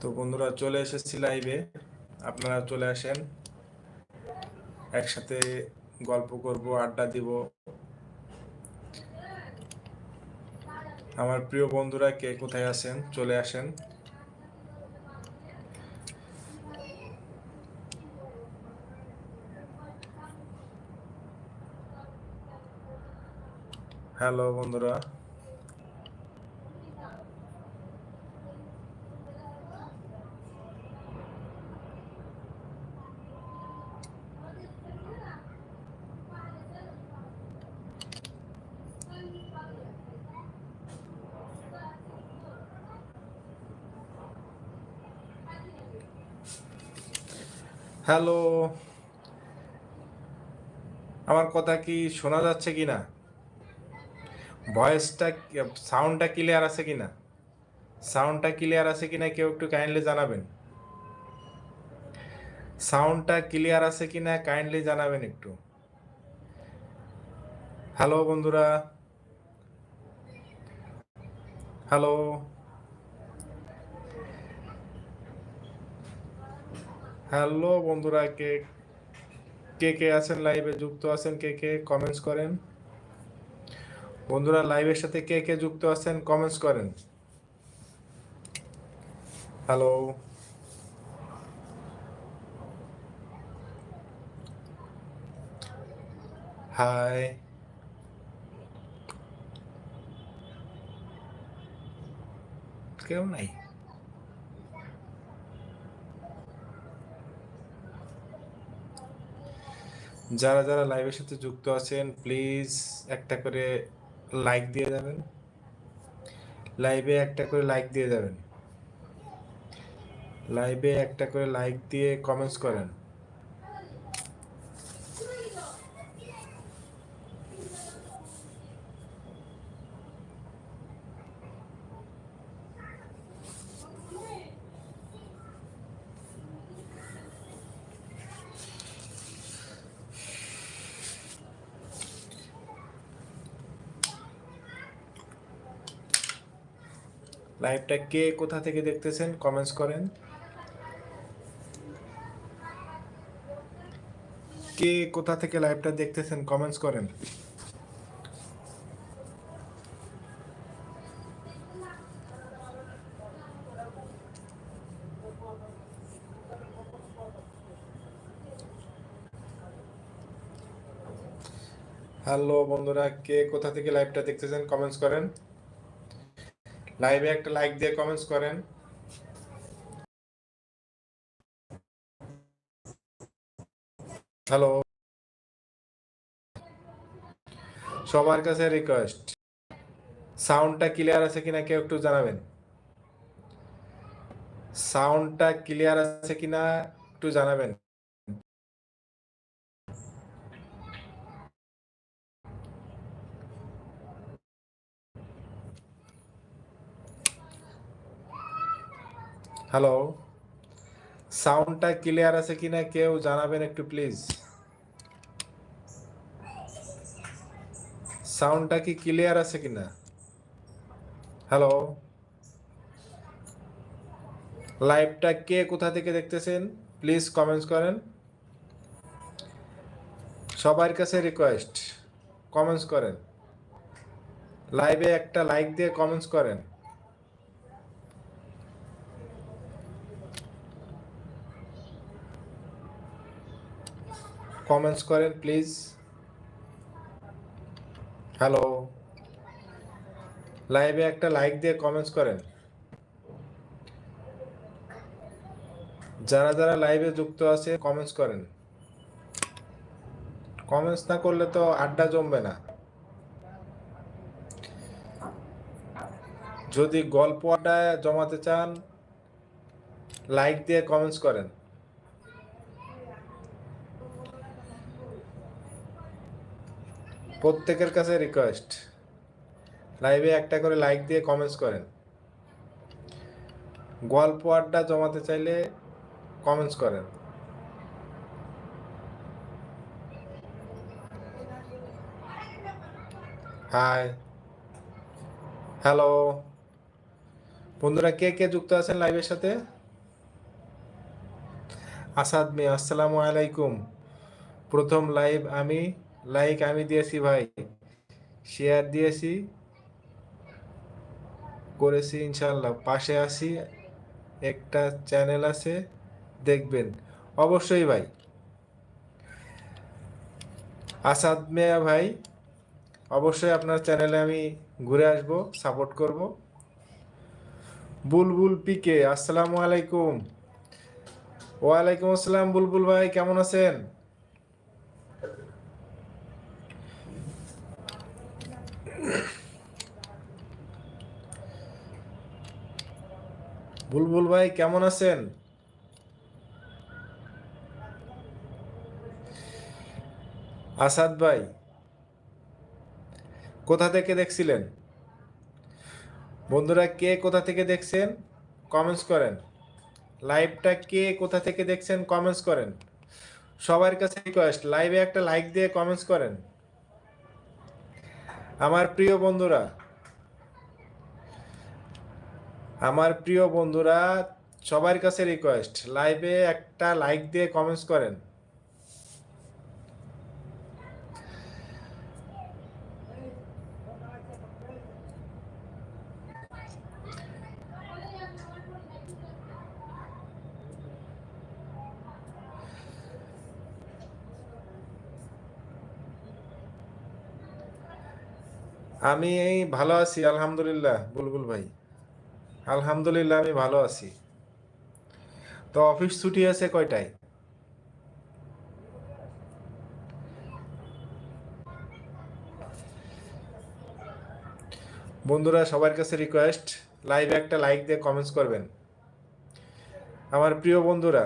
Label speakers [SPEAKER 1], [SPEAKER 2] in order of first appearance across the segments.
[SPEAKER 1] তো বন্ধুরা চলে এসেছি লাইভে আপনারা চলে আসেন। একসাথে গল্প করব, আড্ডা দিব। আমার প্রিয় বন্ধুরা, কে কোথায় আছেন? চলে আসেন। হ্যালো বন্ধুরা। হ্যালো। আমার কথা কি শোনা যাচ্ছে কি না? ভয়েসটা সাউন্ডটা ক্লিয়ার আছে কি না? সাউন্ডটা ক্লিয়ার আছে কি না কেউ একটু কাইন্ডলি জানাবেন? সাউন্ডটা ক্লিয়ার আছে কি না কাইন্ডলি জানাবেন একটু। হ্যালো বন্ধুরা। হ্যালো। হ্যালো বন্ধুরা, কে কে কে আছেন লাইভে যুক্ত আছেন কে কে? কমেন্টস করেন। বন্ধুরা লাইভের সাথে কে কে যুক্ত আছেন কমেন্টস করেন। হ্যালো। হাই কেউ নাই? যারা যারা লাইভের সাথে যুক্ত আছেন প্লিজ একটা করে লাইক দিয়ে যাবেন। লাইভে একটা করে লাইক দিয়ে যাবেন। লাইভে একটা করে লাইক দিয়ে কমেন্টস করেন। লাইভটা কে কোথা থেকে দেখতেছেন কমেন্টস করেন। কে কোথা থেকে লাইভটা দেখতেছেন কমেন্টস করেন। হ্যালো বন্ধুরা, কে কোথা থেকে লাইভটা দেখতেছেন কমেন্টস করেন। লাইভে একটা লাইক দিয়ে কমেন্টস করেন। হ্যালো সবার কাছে রিকোয়েস্ট সাউন্ডটা ক্লিয়ার আছে কিনা কেউ একটু জানাবেন? সাউন্ডটা ক্লিয়ার আছে কিনা একটু জানাবেন। হ্যালো সাউন্ডটা ক্লিয়ার আছে কিনা কেউ জানাবেন একটু প্লিজ সাউন্ডটা কি ক্লিয়ার আছে কিনা? হ্যালো লাইভটা কে কোথা থেকে দেখতেছেন? প্লিজ কমেন্টস করেন। সবার কাছে রিকোয়েস্ট কমেন্টস করেন। লাইভে একটা লাইক দিয়ে কমেন্টস করেন। কমেন্টস করেন প্লিজ হ্যালো লাইভে একটা লাইক দিয়ে কমেন্টস করেন। যারা যারা লাইভে যুক্ত আছে কমেন্টস করেন। কমেন্টস না করলে তো আড্ডা জমবে না। যদি গল্প আড্ডায় জমাতে চান লাইক দিয়ে কমেন্টস করেন। প্রত্যেকের কাছে রিকোয়েস্ট লাইভে একটা করে লাইক দিয়ে কমেন্টস করেন। গল্প আড্ডা জমাতে চাইলে কমেন্টস করেন। হাই হ্যালো বন্ধুরা, কে কে যুক্ত আছেন লাইভের সাথে? আসাদ মে আসসালামু আলাইকুম। প্রথম লাইভ আমি লাইক আমি দিয়েছি ভাই শেয়ার দিয়েছি, করেছি ইনশাল্লাহ পাশে আসি একটা চ্যানেল আছে, দেখবেন। অবশ্যই ভাই। আসাদ মেয়া ভাই, অবশ্যই আপনার চ্যানেলে আমি ঘুরে আসব সাপোর্ট করব। বুলবুল পিকে, আসসালামু আলাইকুম। ওয়ালাইকুম আসসালাম বুলবুল ভাই, কেমন আছেন? বুলবুল ভাই, কেমন আছেন? আসাদ ভাই, কোথা থেকে দেখছিলেন? বন্ধুরা, কে কোথা থেকে দেখছেন? কমেন্টস করেন। লাইভটা কে কোথা থেকে দেখছেন? কমেন্টস করেন। সবার কাছে রিকোয়েস্ট লাইভে একটা লাইক দিয়ে কমেন্টস করেন। আমার প্রিয় বন্ধুরা, আমার প্রিয় বন্ধুরা, সবার কাছে রিকোয়েস্ট লাইভে একটা লাইক দিয়ে কমেন্টস করেন। আমি এই ভালো আছি, আলহামদুলিল্লাহ। বুলবুল ভাই। আলহামদুলিল্লাহ, আমি ভালো আছি। তো অফিস ছুটি আছে কয়টায়? বন্ধুরা, সবার কাছে রিকোয়েস্ট লাইভে একটা লাইক দিয়ে কমেন্টস করবেন। আমার প্রিয় বন্ধুরা,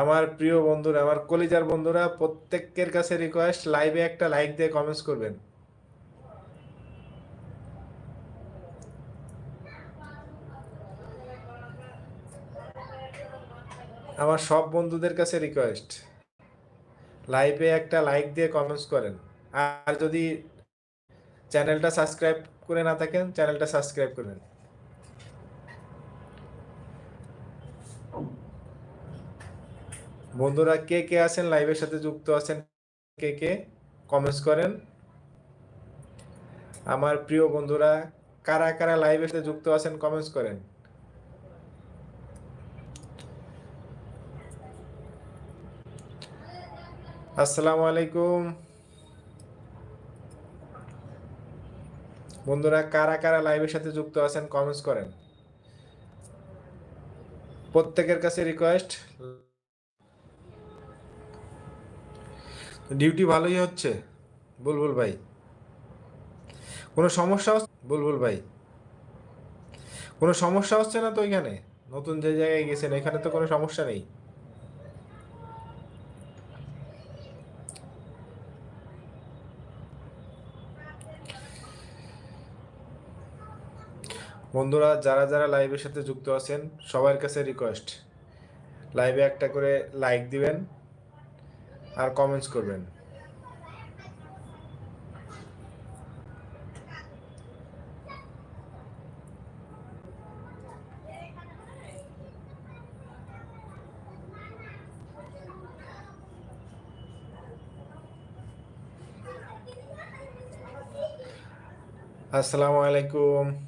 [SPEAKER 1] আমার প্রিয় বন্ধুরা, আমার কলিজার বন্ধুরা, প্রত্যেকের কাছে রিকোয়েস্ট লাইভে একটা লাইক দিয়ে কমেন্টস করবেন। আমার সব বন্ধুদের কাছে রিকোয়েস্ট লাইভে একটা লাইক দিয়ে কমেন্টস করেন। আর যদি চ্যানেলটা সাবস্ক্রাইব করে না থাকেন, চ্যানেলটা সাবস্ক্রাইব করেন বন্ধুরা, কে কে আছেন? লাইভের সাথে যুক্ত আছেন কে কে? কমেন্টস করেন। আমার প্রিয় বন্ধুরা, কারা কারা লাইভের সাথে যুক্ত আছেন? কমেন্টস করেন। আসসালামু আলাইকুম। বন্ধুরা, কারা কারা লাইভের সাথে যুক্ত আছেন কমেন্টস করেন। প্রত্যেকের কাছে রিকোয়েস্ট ডিউটি ভালোই হচ্ছে। বুলবুল ভাই। কোনো সমস্যা বুলবুল ভাই। কোনো সমস্যা হচ্ছে না তো এখানে? নতুন যে জায়গায় গেছেন, এখানে তো কোনো সমস্যা নেই। বন্ধুরা, যারা যারা লাইভের সাথে যুক্ত আছেন, সবার কাছে রিকোয়েস্ট লাইভে একটা করে লাইক দিবেন আর কমেন্টস করবেন। আসসালামু আলাইকুম।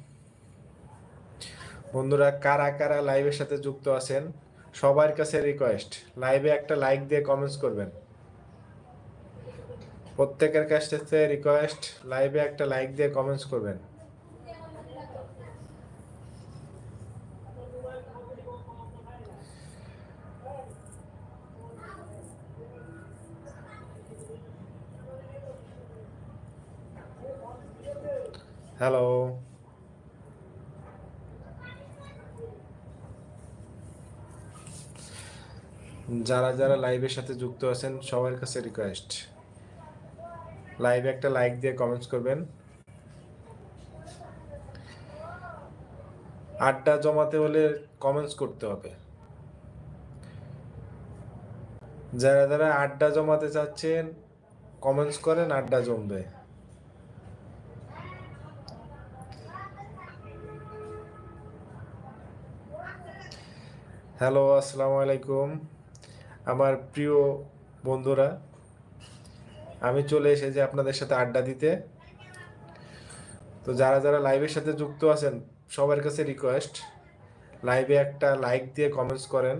[SPEAKER 1] বন্ধুরা কারা কারা লাইভের সাথে যুক্ত আছেন, সবার কাছে রিকোয়েস্ট লাইভে একটা লাইক দিয়ে কমেন্টস করবেন। প্রত্যেকের কাছ থেকে রিকোয়েস্ট লাইভে একটা লাইক দিয়ে কমেন্টস করবেন। হ্যালো যারা যারা লাইভের সাথে যুক্ত আছেন, সবার কাছে রিকোয়েস্ট লাইভে একটা লাইক দিয়ে কমেন্টস করবেন। আড্ডা জমাতে হলে কমেন্টস করতে হবে। যারা যারা আড্ডা জমাতে চাচ্ছেন কমেন্টস করেন, আড্ডা জমবে। হ্যালো আসসালামু আলাইকুম। আমার প্রিয় বন্ধুরা, আমি চলে এসেছি আপনাদের সাথে আড্ডা দিতে। তো যারা যারা লাইভের সাথে যুক্ত আছেন, সবার কাছে রিকোয়েস্ট লাইভে একটা লাইক দিয়ে কমেন্টস করেন।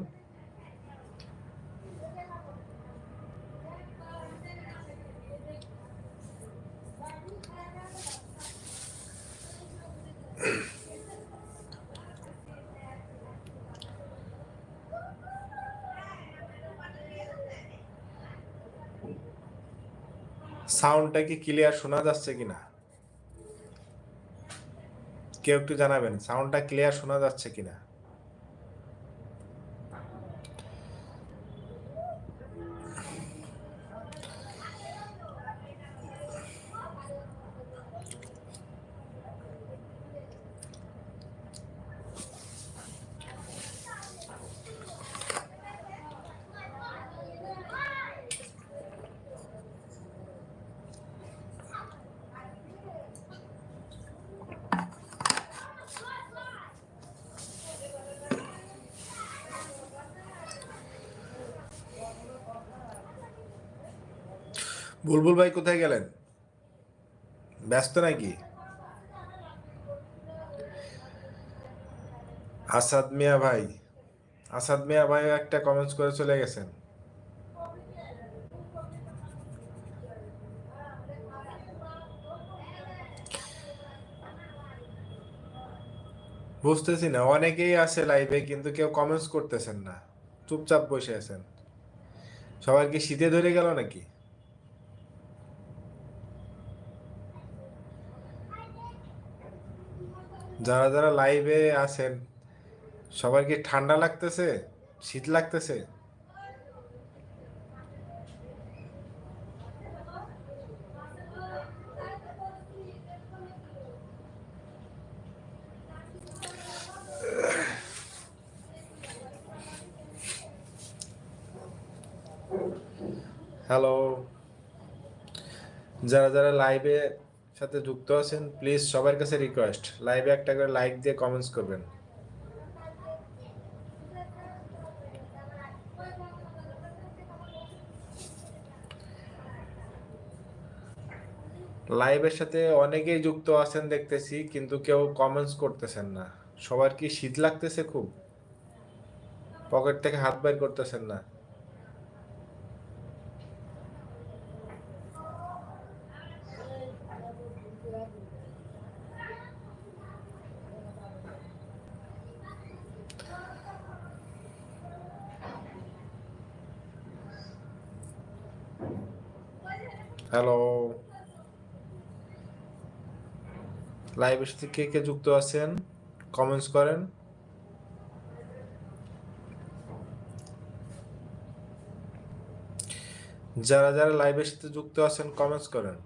[SPEAKER 1] সাউন্ডটা কি ক্লিয়ার শোনা যাচ্ছে কিনা? কেউ একটু জানাবেন সাউন্ডটা ক্লিয়ার শোনা যাচ্ছে কিনা? বুলবুল ভাই কোথায় গেলেন? ব্যস্ত নাকি? আসাদ মিয়া ভাই, আসাদ মিয়া ভাই একটা কমেন্টস করে চলে গেছেন। বুঝতেছি না, অনেকেই আছে লাইভে কিন্তু কেউ কমেন্টস করতেছেন না, চুপচাপ বসে আছেন। সবার কি শীতে ধরে গেল নাকি? যারা যারা লাইভে আছেন সবার কি ঠান্ডা লাগতেছে শীত লাগতেছে? হ্যালো যারা যারা লাইভে সাথে যুক্ত আছেন প্লিজ সবার কাছে রিকোয়েস্ট লাইভে একটা করে লাইক দিয়ে কমেন্টস করবেন। লাইভের সাথে অনেকেই যুক্ত আছেন দেখতেছি, কিন্তু কেউ কমেন্টস করতেছেন না। সবার কি শীত লাগতেছে খুব? পকেট থেকে হাত বাইর করতেছেন না। হ্যালো লাইভের সাথে কে কে যুক্ত আছেন? কমেন্টস করেন। যারা যারা লাইভের সাথে যুক্ত আছেন কমেন্টস করেন।